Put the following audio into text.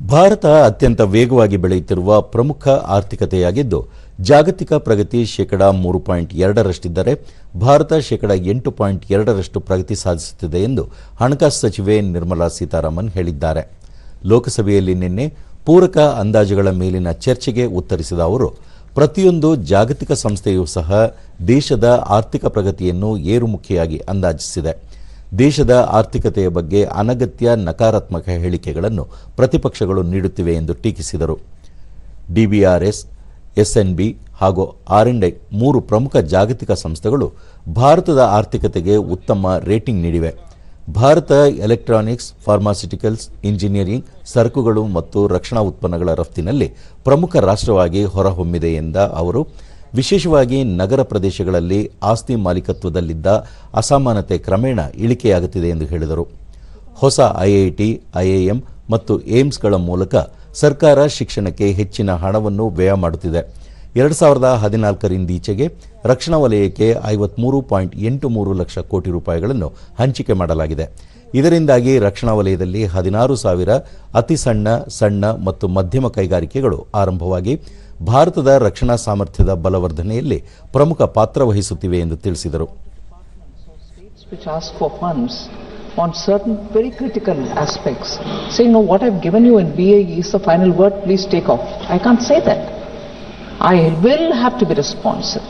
ಭಾರತ ಅತ್ಯಂತ ವೇಗವಾಗಿ ಬೆಳೆಯುತ್ತಿರುವ ಪ್ರಮುಖ ಆರ್ಥಿಕತೆಯಾಗಿದ್ದು, ಜಾಗತಿಕ ಪ್ರಗತಿ ಶೇಕಡ ಮೂರು ಪಾಯಿಂಟ್ ಎರಡರಷ್ಟಿದ್ದರೆ ಭಾರತ ಶೇಕಡ ಎಂಟು ಪಾಯಿಂಟ್ ಎರಡರಷ್ಟು ಪ್ರಗತಿ ಸಾಧಿಸುತ್ತಿದೆ ಎಂದು ಹಣಕಾಸು ಸಚಿವೆ ನಿರ್ಮಲಾ ಸೀತಾರಾಮನ್ ಹೇಳಿದ್ದಾರೆ. ಲೋಕಸಭೆಯಲ್ಲಿ ನಿನ್ನೆ ಪೂರಕ ಅಂದಾಜುಗಳ ಮೇಲಿನ ಚರ್ಚೆಗೆ ಉತ್ತರಿಸಿದ ಅವರು, ಪ್ರತಿಯೊಂದು ಜಾಗತಿಕ ಸಂಸ್ಥೆಯೂ ಸಹ ದೇಶದ ಆರ್ಥಿಕ ಪ್ರಗತಿಯನ್ನು ಏರುಮುಖಿಯಾಗಿ ಅಂದಾಜಿಸಿದೆ. ದೇಶದ ಆರ್ಥಿಕತೆಯ ಬಗ್ಗೆ ಅನಗತ್ಯ ನಕಾರಾತ್ಮಕ ಹೇಳಿಕೆಗಳನ್ನು ಪ್ರತಿಪಕ್ಷಗಳು ನೀಡುತ್ತಿವೆ ಎಂದು ಟೀಕಿಸಿದರು. ಡಿಬಿಆರ್ಎಸ್ ಎಸ್ಎನ್ಬಿ ಹಾಗೂ ಆರ್ಎಂಡ್ಐ ಮೂರು ಪ್ರಮುಖ ಜಾಗತಿಕ ಸಂಸ್ಥೆಗಳು ಭಾರತದ ಆರ್ಥಿಕತೆಗೆ ಉತ್ತಮ ರೇಟಿಂಗ್ ನೀಡಿವೆ. ಭಾರತ ಎಲೆಕ್ಟ್ರಾನಿಕ್ಸ್, ಫಾರ್ಮಾಸ್ಯುಟಿಕಲ್ಸ್, ಇಂಜಿನಿಯರಿಂಗ್, ಸರಕುಗಳು ಮತ್ತು ರಕ್ಷಣಾ ಉತ್ಪನ್ನಗಳ ರಫ್ತಿನಲ್ಲಿ ಪ್ರಮುಖ ರಾಷ್ಟ್ರವಾಗಿ ಹೊರಹೊಮ್ಮಿದೆ ಎಂದ ಅವರು ವಿಶೇಷವಾಗಿ ನಗರ ಪ್ರದೇಶಗಳಲ್ಲಿ ಆಸ್ತಿ ಮಾಲೀಕತ್ವದಲ್ಲಿದ್ದ ಅಸಮಾನತೆ ಕ್ರಮೇಣ ಇಳಿಕೆಯಾಗುತ್ತಿದೆ ಎಂದು ಹೇಳಿದರು. ಹೊಸ ಐಐಟಿ, ಐಐಎಂ ಮತ್ತು ಏಮ್ಸ್ಗಳ ಮೂಲಕ ಸರ್ಕಾರ ಶಿಕ್ಷಣಕ್ಕೆ ಹೆಚ್ಚಿನ ಹಣವನ್ನು ವ್ಯಯ ಮಾಡುತ್ತಿದೆ. ಎರಡು ಸಾವಿರದ ಹದಿನಾಲ್ಕರಿಂದೀಚೆಗೆ ರಕ್ಷಣಾ ವಲಯಕ್ಕೆ ಐವತ್ಮೂರು ಪಾಯಿಂಟ್ ಎಂಟು ಮೂರು ಲಕ್ಷ ಕೋಟಿ ರೂಪಾಯಿಗಳನ್ನು ಹಂಚಿಕೆ ಮಾಡಲಾಗಿದೆ. ಇದರಿಂದಾಗಿ ರಕ್ಷಣಾ ವಲಯದಲ್ಲಿ ಹದಿನಾರು ಸಾವಿರ ಅತಿ ಸಣ್ಣ ಸಣ್ಣ ಮತ್ತು ಮಧ್ಯಮ ಕೈಗಾರಿಕೆಗಳು ಆರಂಭವಾಗಿ ಭಾರತದ ರಕ್ಷಣಾ ಸಾಮರ್ಥ್ಯದ ಬಲವರ್ಧನೆಯಲ್ಲಿ ಪ್ರಮುಖ ಪಾತ್ರ ವಹಿಸುತ್ತಿವೆ ಎಂದು ತಿಳಿಸಿದರು on certain very critical aspects, saying, no, what I've given you in BAE is the final word, please take off. I can't say that. I will have to be responsive.